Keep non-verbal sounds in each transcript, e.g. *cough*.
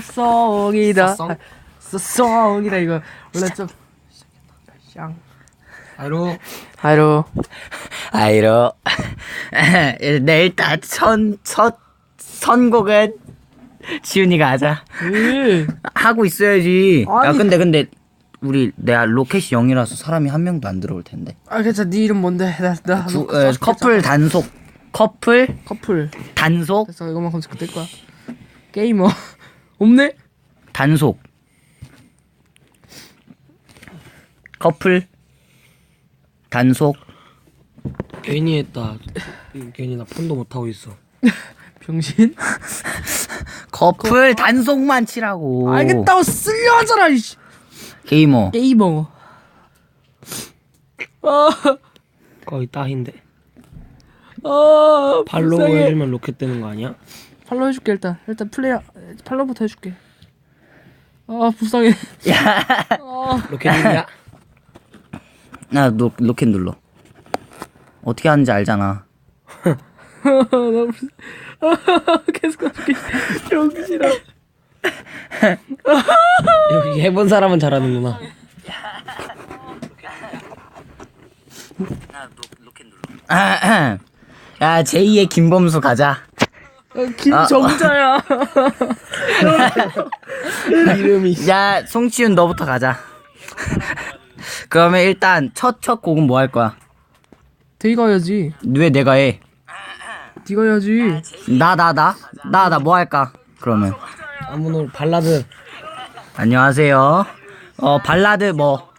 써송이다. 써송? 써송이다 이거 원래 좀 쌍. 아이로. 아이로. 네, *laughs* 일단 선, 첫, 선곡은 지훈이가 하자. 예. 하고 있어야지. 야, 아니. 근데, 근데, 우리, 내가 로켓이 0이라서 사람이 한 명도 안 들어올 텐데. 아 괜찮아. 네 이름 뭔데? 나나 구, 에, 커플 단속. 커플 커플. 단속 됐어 이것만 검색 될 거야. 게이머 없네? 단속. 커플 단속 괜히 했다. 괜히 나 폰도 못 하고 있어. *laughs* 병신. 커플 단속만 치라고. 알겠다고 쓸려 하잖아 이씨. 게이머. 게이머. 아, 거의 따인데. 아, 불쌍해. 해주면 로켓 되는 거 아니야? 팔로우 해줄게 일단. 일단 플레이 팔로우부터 해줄게. 아 불쌍해. 야, *laughs* 아, 로켓이냐? 나 로, 로켓 눌러. 어떻게 하는지 알잖아. *laughs* 나 불. 아, *laughs* 계속 해줄게. 병신아. 여기 해본 사람은 잘하는구나. 야, 제2의 김범수 가자. 김정자야. *laughs* 이름이. 야, 송치윤 너부터 가자. 그러면 일단 첫 첫 곡은 뭐 할 거야? 대이가 해야지. 왜 내가 해? 네가 해야지. 나 나 나 나 나 뭐 할까? 그러면 아무노 발라드. 안녕하세요. 어 발라드 뭐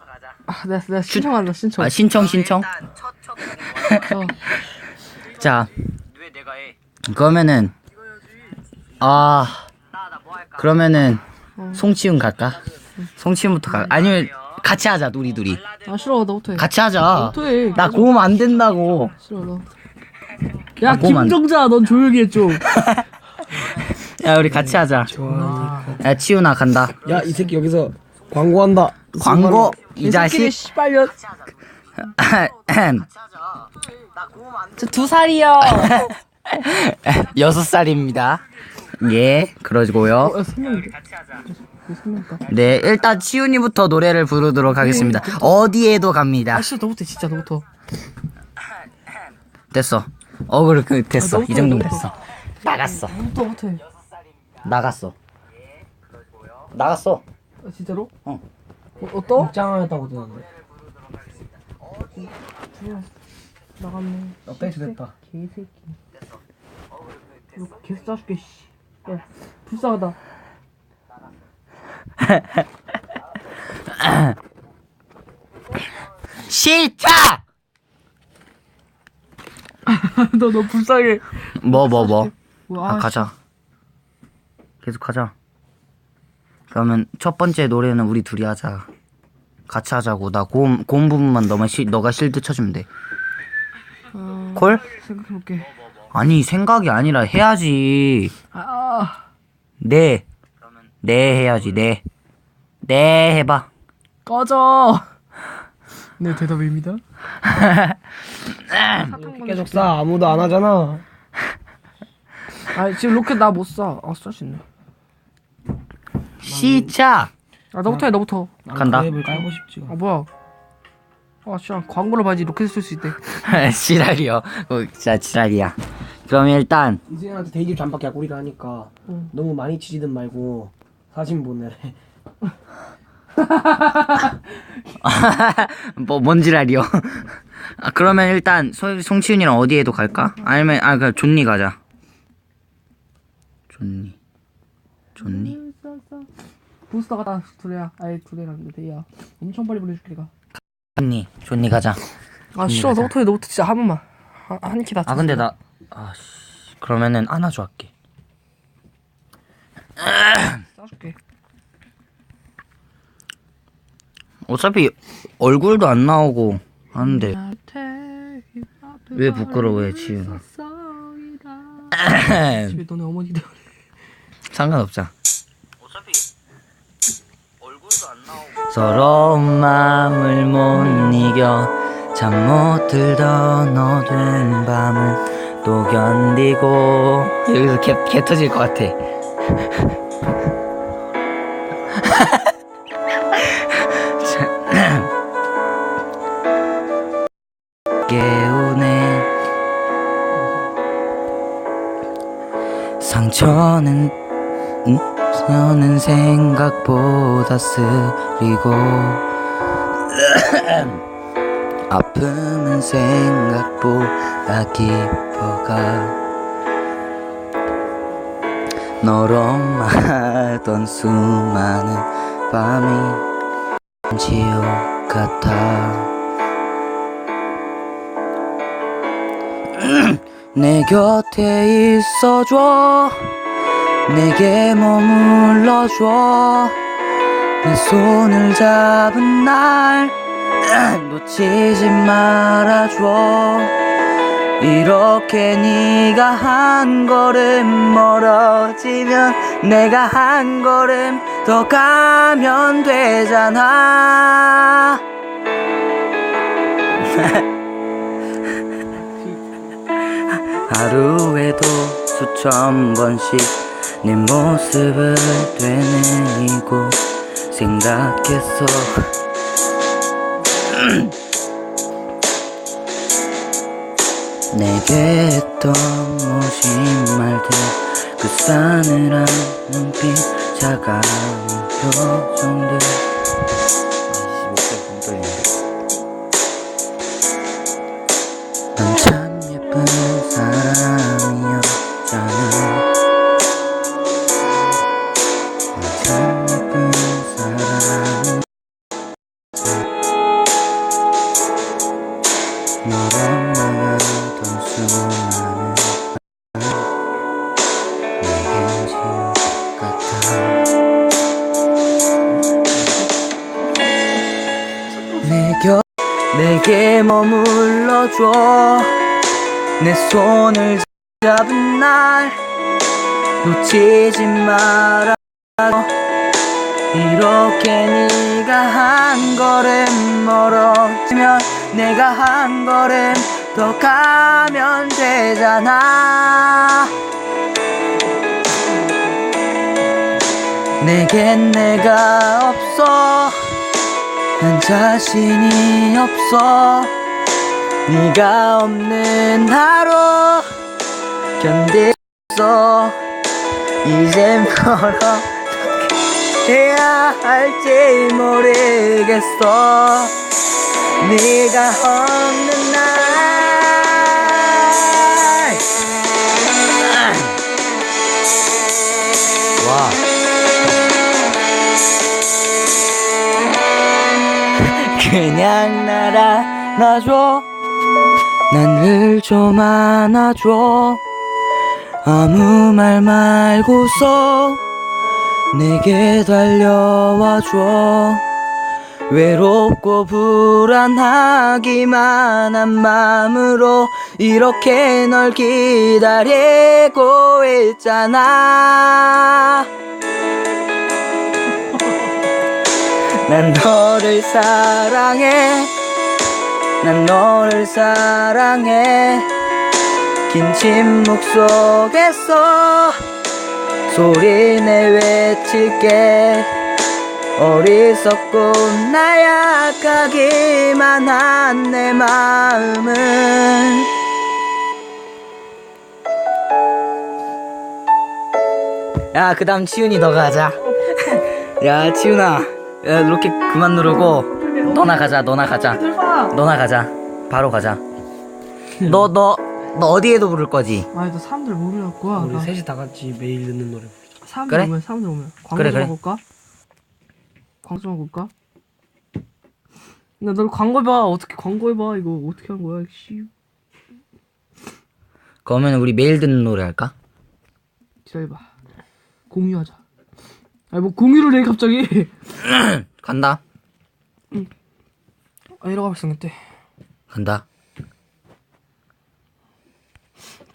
아, 내가, 내가 신청한다 신청. 아, 신청 신청. 어. 자 그러면은 아 그러면은 송치윤 갈까? 송치윤부터 가. 아니면 같이 하자 우리 둘이. 아 싫어 너부터 해. 같이 하자. 너부터 해. 나 고음 안 된다고. 싫어 너. 야 아. 김정자 넌 조용히 해 좀. *laughs* 야 우리 같이 하자. 좋아. 야 치윤아 간다. 야, 이 새끼 여기서 광고한다. 광고 이 자식. 씨발년. *laughs* 저 두 살이요. *laughs* 여섯 살입니다. 예, 그러고요. 어. 세 명이다. 네, 일단 치윤이부터 노래를 부르도록 하겠습니다. 어디에도 갑니다. 아 싫어 너부터 해, 진짜 너부터. 됐어. 어, 그렇게 됐어. 아, 이 정도면 됐어. 나갔어. 너부터 해. 나갔어. 나갔어. 아, 진짜로? 어. 어, 어 또? 입장하였다고 들었는데. 나갔네. 업데이트 됐다. 개새끼. 계속 짜줄게 씨. 야 불쌍하다. *laughs* 시작! *laughs* 너너 불쌍해. 뭐, 뭐, 뭐. 와, 아, 가자. 계속 가자. 그러면 첫 번째 노래는 우리 둘이 하자. 같이 하자고. 나 고음, 고음 부분만 너만 시, 너가 실드 쳐주면 돼. 어, 콜? 생각해볼게. 아니, 생각이 아니라 해야지. 아, 아. 네. 네 해야지, 네. 네 해봐. 꺼져. 네 대답입니다. 계속 싸. 아무도 안 하잖아. 아 지금 로켓 나 못 쏴. 아쏠 수 있네. 시작! 아 너부터 해 너부터. 간다. 깔고 싶지가. 아 뭐야? 아 진짜 광고를 봐야지 로켓 쏠 수 있대. *laughs* 지랄이요. 어, 진짜 지랄이야. 그럼 일단, 이승현한테 데이지 잠밖에 약골이라 하니까 응. 너무 많이 치지든 말고 사진 보내래. *laughs* 뭐, 뭔 지랄이요. *laughs* 아, 그러면 일단, 소, 송치윤이랑 어디에도 갈까? 아니면, 아, 그, 존니 가자. 존니. 존니. 부스터 가다 두레야. 아예 두레랑 대야. 엄청 빨리 보내줄게 내가. 존니. 존니 가자. 아 싫어 너부터 해 너부터 진짜 한 번만. 한키 다. 아, 근데 나, 아, 씨. 그러면은, 안아줘 할게. 싸줄게. 어차피, 얼굴도 안 나오고 하는데, 왜 부끄러워해, 지윤아. *clears throat* 집에 너네 어머니들. 상관없자. 어차피 얼굴도 안 나오고. 서러운 마음을 못 이겨 잠 못 들던 어두운 밤을 또 견디고. 여기서 개, 개 터질 것 같아. *laughs* 깨우네. 상처는 음? 상처는 생각보다 쓰리고. *clears throat* 아픔은 생각보다 깊어가. 너로 말던 수많은 밤이 지옥 같아. *clears throat* 내 곁에 있어줘. 내게 머물러줘. 내 손을 잡은 날 놓치지 말아줘. 이렇게 네가 한 걸음 멀어지면 내가 한 걸음 더 가면 되잖아. *laughs* 하루에도 수천 번씩 내 모습을 되뇌이고 생각했어 *clears throat* 내게 했던 모신 말들 그 싸늘한 눈빛 차가운 표정들 말아 이렇게 네가 한 걸음 멀어지면 내가 한 걸음 더 가면 되잖아. 내겐 내가 없어. 난 자신이 없어. 네가 없는 하루 견디겠어 이젠 뭘 어떻게 해야 할지 모르겠어. 네가 없는 날. 와. 그냥 날아나줘. 나를 좀 안아줘 아무 말 말고서 내게 달려와줘. 외롭고 불안하기만 한 마음으로 이렇게 널 기다리고 있잖아. *laughs* 난 너를 사랑해. 난 너를 사랑해 긴 침묵 속에서 소리내 외칠게. 어리석고 나약하기만 한 내 마음은 야 그 다음 치훈이 너가 하자. 야 치훈아. 야, 이렇게 그만 누르고 너나 가자 너나 가자. 너나 가자. 바로 가자. 너 너 너 어디에도 부를 거지 아니 너 사람들 모르겠고. 우리 셋이 다 같이 매일 듣는 노래 부르자. 사람들 그래? 오면 사람들 오면 광고 그래, 좀 그래. 볼까? 광고 좀 볼까? 나너 광고 봐 어떻게 광고 해봐 이거 어떻게 한 거야 씨 그러면 우리 매일 듣는 노래 할까? 기다려봐 공유하자 아니 뭐 공유를 해 갑자기 *clears throat* 간다 아 이러고 발생했대 간다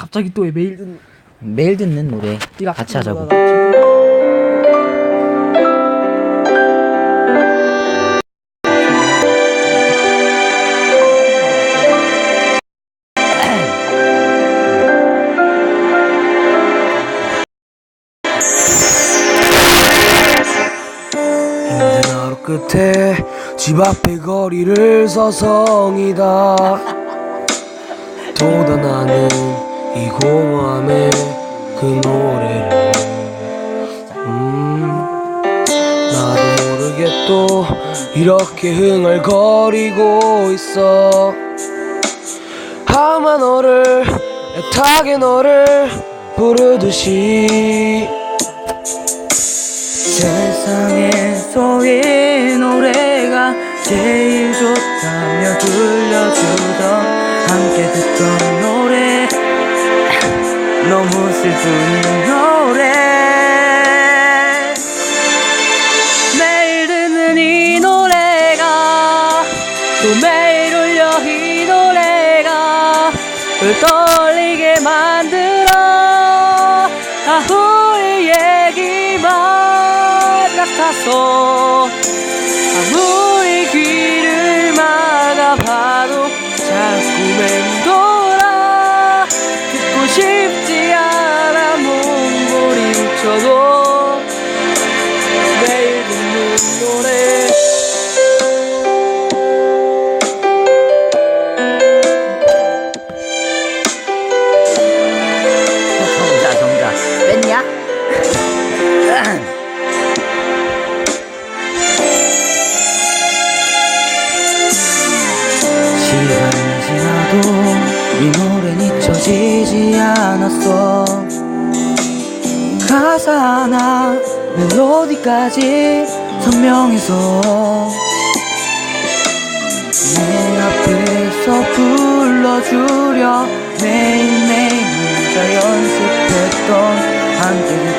갑자기 또왜 메일 듣는 매일 듣는 노래 네가 같이 하자고. 힘든 하루 끝에 집 앞의 거리를 서성이다. *laughs* 또다 나는 이 공허함에 그 노래를. 음, 나도 모르게 또 이렇게 흥얼거리고 있어. 아마 너를 애타게 너를 부르듯이. 세상에서 이 노래가 제일 좋다며 들려주던 함께 듣던 노래 너무 슬픈 이 노래. 매일 듣는 이 노래가 또 매일 울려 이 노래가 널 떨리게 만들 지지 않았어. 가사나 멜로디까지 선명해서. 내 앞에서 불러주려 매일매일 혼자 연습했던 함께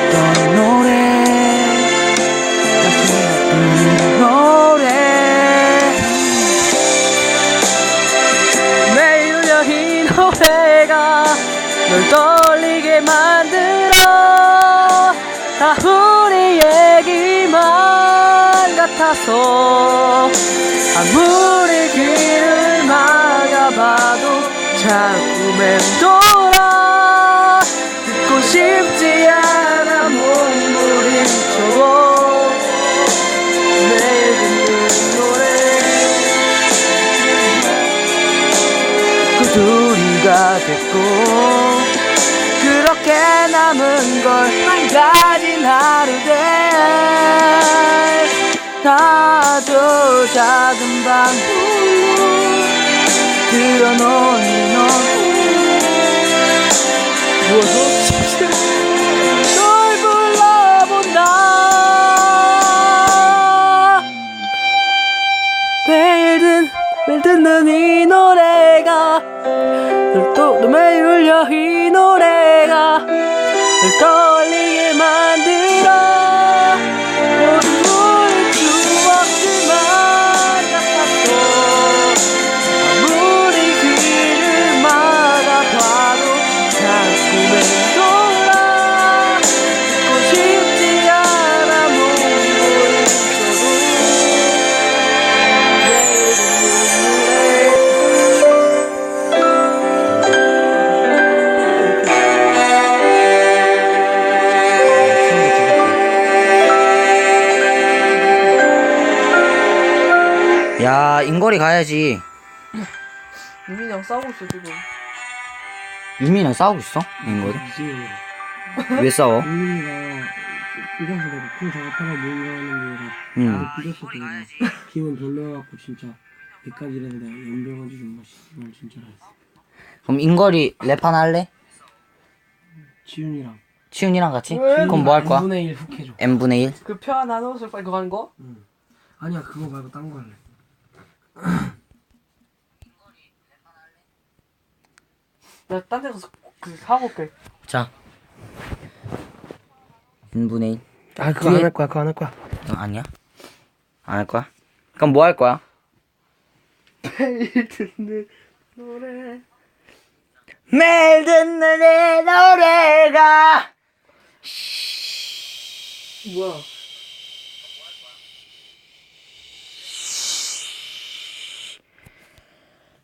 같아서 아무리 귀를 막아봐도 자꾸 맴돌아. 듣고 싶지 않아 몸부림쳐도 매일 듣는 노래. 그 둘이가 됐고 그렇게 남은 걸 한 가지 하루 돼 나도 작은 방울로 들어놓은 이너 무엇도 널 불러본다. 매일 듣, 매일 듣는 이 노래가 널또 너 매일 울려 이 노래가 널떨 야 인거리 가야지 유민이 형 싸우고 있어 지금. 유민이랑 싸우고 있어? 인거리? 왜 싸워? 그 작업하다 모이는 게응 나도 삐졌어 내가 기분 돌려갖고 진짜 100가지를 내가 연병하지 정말 씨발 진짜 했어 그럼 인거리 랩 하나 할래? 지훈이랑 치훈이랑 같이? 그럼 뭐 할 거야? 2분의 1 훅 해줘 n분의 1? 그표 하나 넣어서 빨리 그거 하는 거? 아니야 그거 말고 딴 거 할래 내가 딴 데 가서 그 사고 올게. 자 n분의 1 아 그거 안할 거야 그거 안 할 거야 어, 아니야? 안 할 거야? 그럼 뭐 할 거야? 매일 듣는 노래. 매일 듣는 내 노래가 뭐야? 으흠.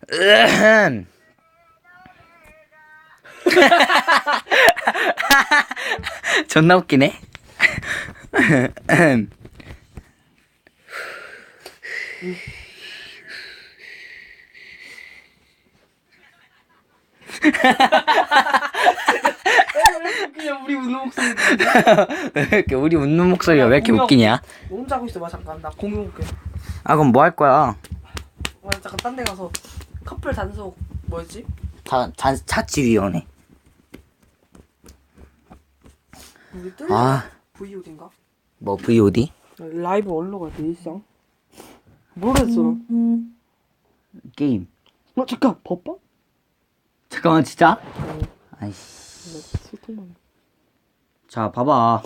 *laughs* 존나 웃기네. 그냥 우리 웃는 목소리. *laughs* 왜 이렇게 우리 웃는 목소리가 왜 이렇게. 웃기냐? 너 혼자 하고 있어 봐 잠깐. 나 공유 볼게. 아 그럼 뭐 할 거야? 와 잠깐 딴 데 가서 커플 단속 뭐였지? 다. 우리 뜨 아, VOD인가? 뭐 VOD? 라이브 얼로 갈때 일상. 모르겠어. 게임. 어 잠깐 버퍼? 잠깐만 진짜? 아이씨. 나 술통만. 자 봐봐.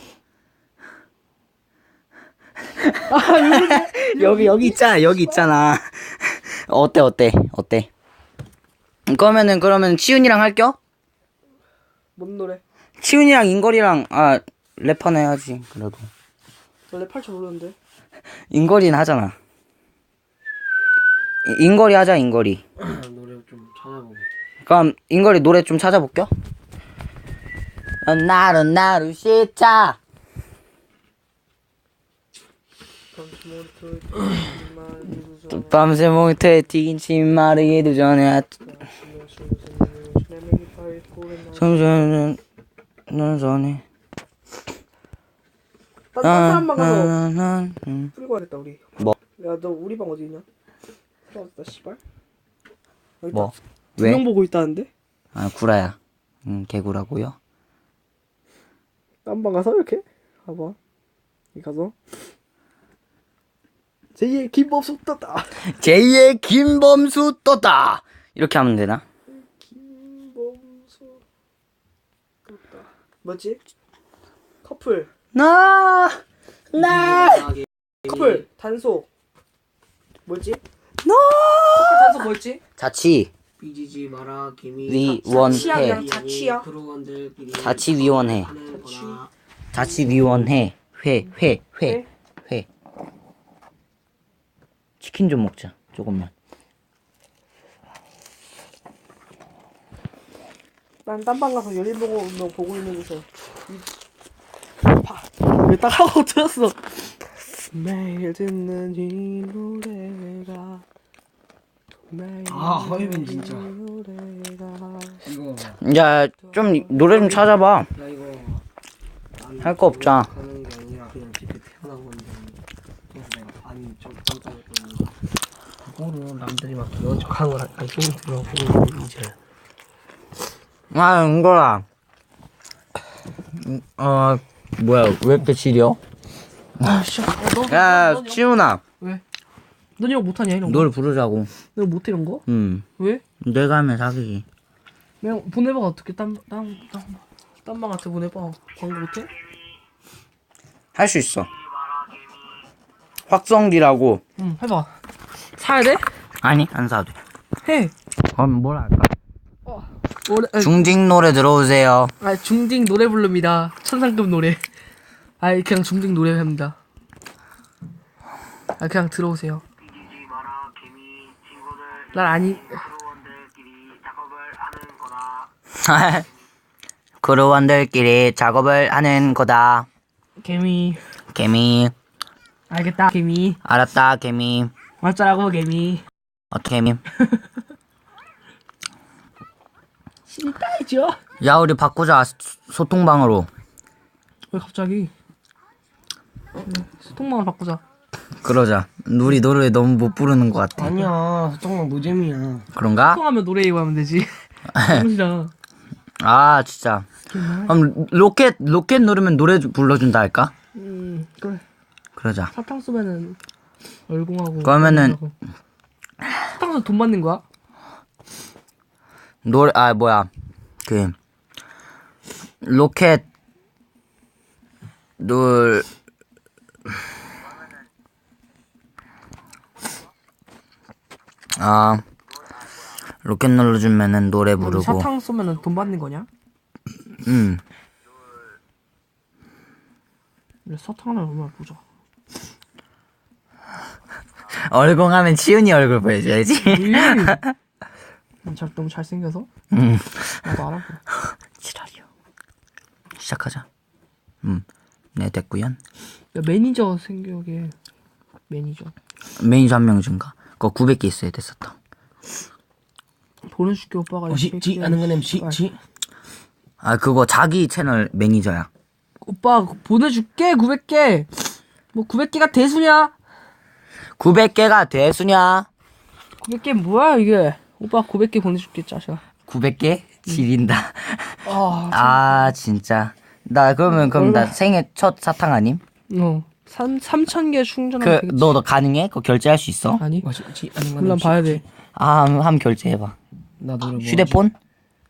*laughs* 여기 여기 있잖아 여기 있잖아. 어때 어때 어때? 그러면은 그러면 치윤이랑 할겨? 뭔 노래? 치윤이랑 인걸이랑 아 래퍼는 해야지 그래도 원래 팔줄 모르는데. 인걸이는 하잖아. 이- 인걸이 하자 인걸이. *clears throat* 노래 좀 찾아보고. 그럼 인걸이 노래 좀 찾아볼게요. 나루 나루 시차. 밤새 모니터에 튀긴 침 마르기도 전에 아- 청소년 는 전에 딴 사람만 가서 나나나 뿌리고 와야겠다 우리. 뭐? 야 너 우리 방 어디 있냐? 사라졌다 씨발. 여기 뭐? 두명 왜? 보고 있다는데? 아 구라야. 음 개구라고요. 딴 방 가서 이렇게 봐봐. 여기 가서 제2의 김법수 떴다. 제2의 김범수 떴다. 이렇게 하면 되나? 김범수 떴다. 뭐지? 커플. 나! 나. 커플 단속. 뭐지? 커플 단속 뭐였지? 자치 삐지지 마라 김이 위원회 자치야? 크루원들끼리 자치위원회. 자치위원회 회 회 회? 회. 치킨 좀 먹자 조금만 난 딴방 가서 연인 보고 너 보고 있는 데서 왜딱 하고 들었어? 매일 듣는 이 노래가 매일 아, 허이빈 듣는 진짜. 이 노래가. 이거 야좀 노래 좀 찾아봐. 나 이거 할거 없잖아. 하는 게 아니라 그냥 집에 태어난 건데 그래서 내가 안좀 깜짝 놀랐거든. 그거를 남들이 막 그런 척하는 걸 알고 들어보고 이제 아 은거야. 음, 어 뭐야 왜 이렇게 지려? 아씨. 너, 야 너, 너, 치훈아. 왜? 넌 이거 못하냐 이런 거? 노래 부르자고. 너 못해 이런 거? 음 왜? 내가 하면 사귀기. 그냥 보내봐 어떻게. 딴딴딴딴방한테 보내봐. 광고 못해? 할 수 있어. 확성기라고. 응 해봐. 사야 돼? 아니 안 사도 돼. 해. 그럼 뭘 할까 올해 아, 중딩 노래 들어오세요. 아 중딩 노래 부릅니다. 천상급 노래. 아 그냥 중딩 노래 합니다. 아 그냥 들어오세요. 난 아니 *laughs* 그루원들끼리 작업을 하는 거다. 개미. 개미. 알겠다 개미. 알았다 개미. 맞자라고 개미. 어떻게 개미 *laughs* 신이따이죠? 야 우리 바꾸자. 소- 소통방으로. 왜 갑자기? 소통망을 바꾸자. 그러자. 우리 노래 너무 못 부르는 것 같아. 아니야. 정말 노잼이야. 그런가? 소통하면 노래 이거 하면 되지. *laughs* 아 진짜. 그럼 로켓 로켓 누르면 노래 주- 불러준다 할까? 음 그래. 그러자. 사탕 쏘면은 얼공하고 그러면은- 사탕 쏘돈 받는 거야? 노래 아 뭐야. 그 로켓 놀 아, 로켓 눌러주면은 노래 부르고, 사탕 쏘면은 돈 받는 거냐? 음, 그래, 사탕을 얼마나 보자. 얼공하면 치훈이 얼굴 보여줘야지. *laughs* 잘 너무 잘생겨서 음, 나도 알아 *laughs* 지랄이요. 시작하자. 음, 네 됐구연. 야 매니저 생겨게 매니저 매니저 한 명 준가. 그거 900개 있어야 됐었다. 보내줄게 오빠가 이 어시 지. 하는 거는 지 지. 아 그거 자기 채널 매니저야 오빠 보내줄게 900개. 뭐 900개가 대수냐? 900개가 대수냐 900개 뭐야 이게? 오빠 900개 보내줄게 짜샤. 900개 지린다 아, 아 진짜 나 그러면 그럼 나 얼마? 생애 첫 사탕 아님? 어. 3 3,000개 충전하면 그 되겠지. 너 너 가능해? 그거 결제할 수 있어? 아니. 맞지? 지- 아니면 물론 봐야 돼. 아 한번 한번 결제해봐 나도 뭐 휴대폰?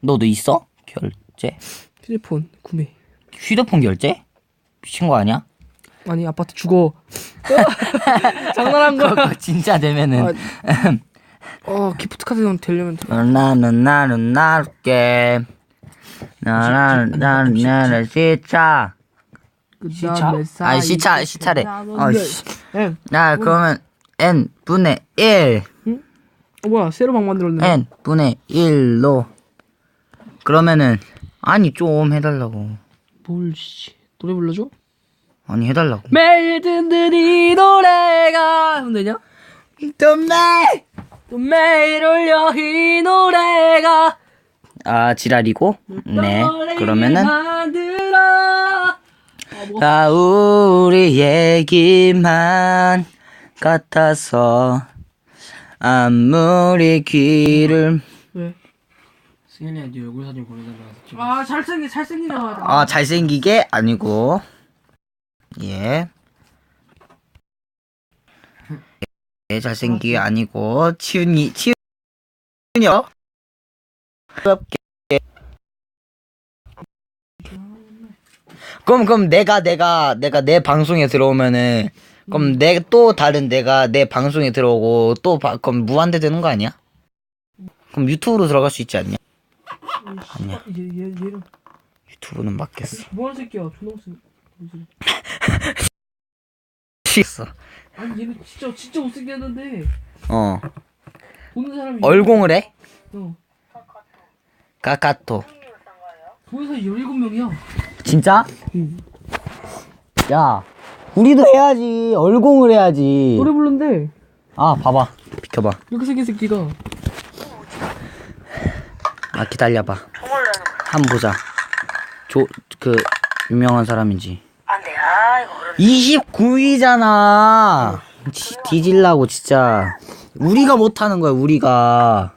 너도 있어? 결제? 휴대폰 구매. 휴대폰 결제? 미친 거 아니야? 아니 아파트 죽어. *laughs* 장난한 거야. 그거 진짜 되면은 어 기프트 카드 되려면 돼. 나는 나는 나를게 나는 나는 나는 시차 시차? 아니 시차 시차래 어이씨 엔. 나 그러면 n 분의 1어 뭐야 새로 방 만들었네. n 분의 1로 그러면은 아니 좀 해달라고 뭘 씨. 노래 불러줘? 아니 해달라고 매일 듣는 이 노래가 하면 되냐? 덤매 또 매일 울려 이 노래가. 아 지랄이고? 네 그러면은 만들어. 아, 뭐. 다 우리 얘기만 같아서 아무리 귀를 왜? 승현이한테 얼굴 사진 보내달라 아 잘생기 잘생기다 아 잘생기게? 아니고. 예. 예 잘생기게 아니고 치윤이 치윤이요 그럼 그럼 내가 내가 내가 내 방송에 들어오면은 그럼 내 또 다른 내가 내 방송에 들어오고 또 바, 그럼 무한대 되는 거 아니야? 그럼 유튜브로 들어갈 수 있지 않냐? 아니야. 얘, 얘, 얘는 유튜브는 맞겠어. 뭐하는 새끼야 존나 무슨 *laughs* 싫어. 아니 얘는 진짜 진짜 못생겼는데 어. 보는 사람이 얼공을 해? 어 까까토. 보는 사람이 17명이야 진짜? 응. 야, 우리도 해야지. 얼공을 해야지. 노래 부른대 아, 봐봐. 비켜봐. 이렇게 생긴 새끼가 아, 기다려봐. 한번 보자. 조, 그, 유명한 사람인지. 안 돼. 아, 이거 어렵 29위잖아. 뒤질라고, 진짜. 우리가 못하는 거야, 우리가.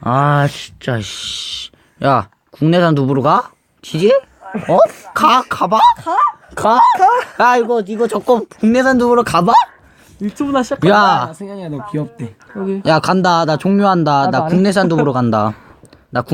아, 진짜, 씨. 야, 국내산 두부로 가? 지지? 어? 가? 가봐? 가? 가? 아, 이거, 이거 저거 국내산 두부로 가봐? 유튜브나 시작 야, 승현이가 너 귀엽대 여기 야, 간다. 나 종료한다. 나안 해. 국내산 두부로 간다. *laughs*